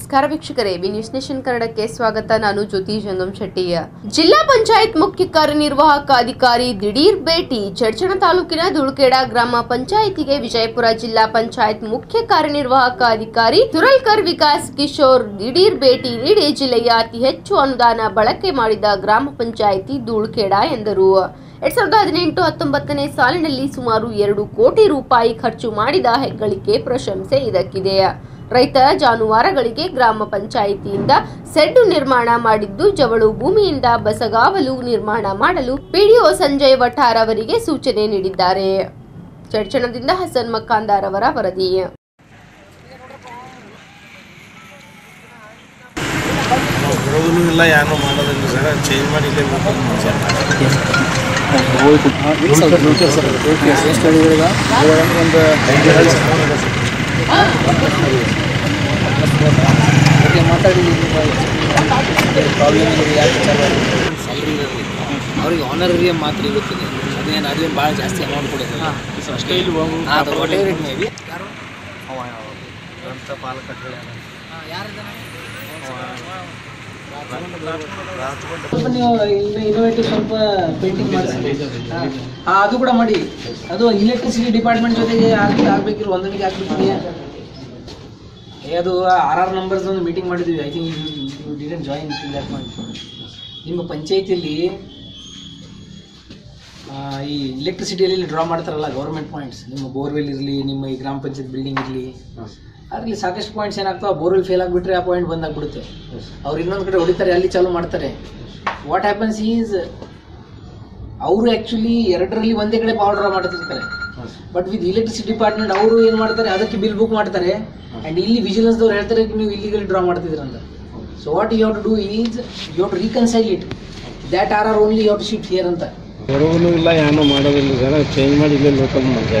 ನಮಸ್ಕಾರ ವೀಕ್ಷಕರೇ B news nation ಕನ್ನಡಕ್ಕೆ ಸ್ವಾಗತ. ನಾನು ಜ್ಯೋತಿ ಜಂಗಮ್ ಶೆಟ್ಟಿ ಜಿಲ್ಲಾ ಪಂಚಾಯತ್ ಮುಖ್ಯ ಕಾರ್ಯನಿರ್ವಾಹಕ ಅಧಿಕಾರಿ ದಿಢೀರ್ ಭೇಟಿ. ಚಡ್ಚಣ ತಾಲೂಕಿನ ದುಳ್ಕೇಡ ಗ್ರಾಮ ಪಂಚಾಯಿತಿಗೆ ವಿಜಯಪುರ ಜಿಲ್ಲಾ ಪಂಚಾಯತ್ ಮುಖ್ಯ ಕಾರ್ಯನಿರ್ವಾಹಕ ಅಧಿಕಾರಿ ತುರಲ್ಕರ್ ವಿಕಾಸ್ ಕಿಶೋರ್ ದಿಢೀರ್ ಭೇಟಿ ನೀಡಿ ಜಿಲ್ಲೆಯ ಅತಿ ಹೆಚ್ಚು ಅನುದಾನ ಬಳಕೆ ಮಾಡಿದ ಗ್ರಾಮ ಪಂಚಾಯಿತಿ ಧೂಳ್ಕೇಡ ಎಂದರು. ಎರಡ್ ಸಾವಿರದ ಹದಿನೆಂಟು ಹತ್ತೊಂಬತ್ತನೇ ಸಾಲಿನಲ್ಲಿ ಸುಮಾರು ಎರಡು ಕೋಟಿ ರೂಪಾಯಿ ಖರ್ಚು ಮಾಡಿದ ಹೆಗ್ಗಳಿಕೆ ಪ್ರಶಂಸೆ ಇದಕ್ಕಿದೆ. ರೈತ ಜಾನುವಾರುಗಳಿಗೆ ಗ್ರಾಮ ಪಂಚಾಯಿತಿಯಿಂದ ಸೆಡ್ಡು ನಿರ್ಮಾಣ ಮಾಡಿದ್ದು ಜವಳು ಭೂಮಿಯಿಂದ ಬಸಗಾವಲು ನಿರ್ಮಾಣ ಮಾಡಲು ಪಿಡಿಒ ಸಂಜಯ್ ವಠಾರ್ ಅವರಿಗೆ ಸೂಚನೆ ನೀಡಿದ್ದಾರೆ. ಚರ್ಚಣದಿಂದ ಹಸನ್ ಮಕ್ಕಾಂದಾರ್ ಅವರ ವರದಿ. ಇಲ್ಲ ಮಾಡೋದಿಲ್ಲ ಸರ್. ಚೇಂಜ್ ಮಾಡಿ ಇಲ್ಲೇ ಒಂದು ಪ್ರಾಬ್ಲಮ್ ಅವ್ರಿಗೆ ಆನರರಿಯಂ ಮಾತ್ರ ಇರುತ್ತದೆ ಅದೇನು ಅದೇನು ಭಾಳ ಜಾಸ್ತಿ ಅಮೌಂಟ್ ಕೊಡೋದಿಲ್ಲ ಅಷ್ಟೇ ಇಲ್ಲಿ ಹಾಂ whatever it may be ಸ್ವಲ್ಪ ನೀವು ಅದು ಕೂಡ ಮಾಡಿ. ಅದು ಇಲೆಕ್ಟ್ರಿಸಿಟಿ ಡಿಪಾರ್ಟ್ಮೆಂಟ್ ಜೊತೆಗೆ ಆಗಿ, ಆಗ್ಬೇಕಿರೋ ಹೊಂದಾಣಿಕೆ ಆಗ್ಬೇಕಿದೆಯಾ ಅದು ಆರ್ ಆರ್ ನಂಬರ್ಸ್ ಒಂದು ಮೀಟಿಂಗ್ ಮಾಡಿದ್ವಿ. ಐ ಥಿಂಕ್ ಯು ಜಾಯಿನ್ ನಿಮ್ಮ ಪಂಚಾಯತಿಯಲ್ಲಿ ಈ ಎಲೆಕ್ಟ್ರಿಸಿಟಿಯಲ್ಲಿ ಡ್ರಾ ಮಾಡ್ತಾರಲ್ಲ ಗೌರ್ಮೆಂಟ್ ಪಾಯಿಂಟ್ಸ್ ನಿಮ್ಮ ಬೋರ್ವೆಲ್ ಇರಲಿ, ನಿಮ್ಮ ಈ ಗ್ರಾಮ ಪಂಚಾಯತ್ ಬಿಲ್ಡಿಂಗ್ ಇರಲಿ. ಅದರಲ್ಲಿ ಸಾಕಷ್ಟು ಪಾಯಿಂಟ್ಸ್ ಏನಾಗ್ತಾವೆ ಬೋರ್ವೆಲ್ ಫೇಲ್ ಆಗಿಬಿಟ್ರೆ ಆ ಪಾಯಿಂಟ್ ಬಂದಾಗ್ಬಿಡುತ್ತೆ. ಅವ್ರು ಇನ್ನೊಂದು ಕಡೆ ಹೊಡಿತಾರೆ ಅಲ್ಲಿ ಚಾಲೂ ಮಾಡ್ತಾರೆ. ವಾಟ್ ಹ್ಯಾಪನ್ಸ್ ಈಸ್ ಅವರು ಆ್ಯಕ್ಚುಲಿ ಎರಡರಲ್ಲಿ ಒಂದೇ ಕಡೆ ಪವರ್ ಡ್ರಾ ಮಾಡ್ತಿರ್ತಾರೆ. ಬಟ್ ವಿತ್ ಇಲೆಕ್ಟ್ರಿಸಿಟಿ ಡಿಪಾರ್ಟ್ಮೆಂಟ್ ಅವರು ಏನು ಮಾಡ್ತಾರೆ ಅದಕ್ಕೆ ಬಿಲ್ ಬುಕ್ ಮಾಡ್ತಾರೆ. ಆ್ಯಂಡ್ ಇಲ್ಲಿ ವಿಜಿಲೆನ್ಸ್ದವ್ರು ಹೇಳ್ತಾರೆ ನೀವು ಇಲ್ಲಿಗಲ್ಲಿ draw ಮಾಡ್ತಿದ್ದೀರಂತ so what you have to do is you have to reconcile it that are are only you have to shift here ಅಂತ. ಬರೋನು ಇಲ್ಲ ಏನೂ ಮಾಡೋದಿಲ್ಲ ಜನ ಚೇಂಜ್ ಮಾಡಿ ಇಲ್ಲೇ ಲೋಕಲ್ ಮಜಾ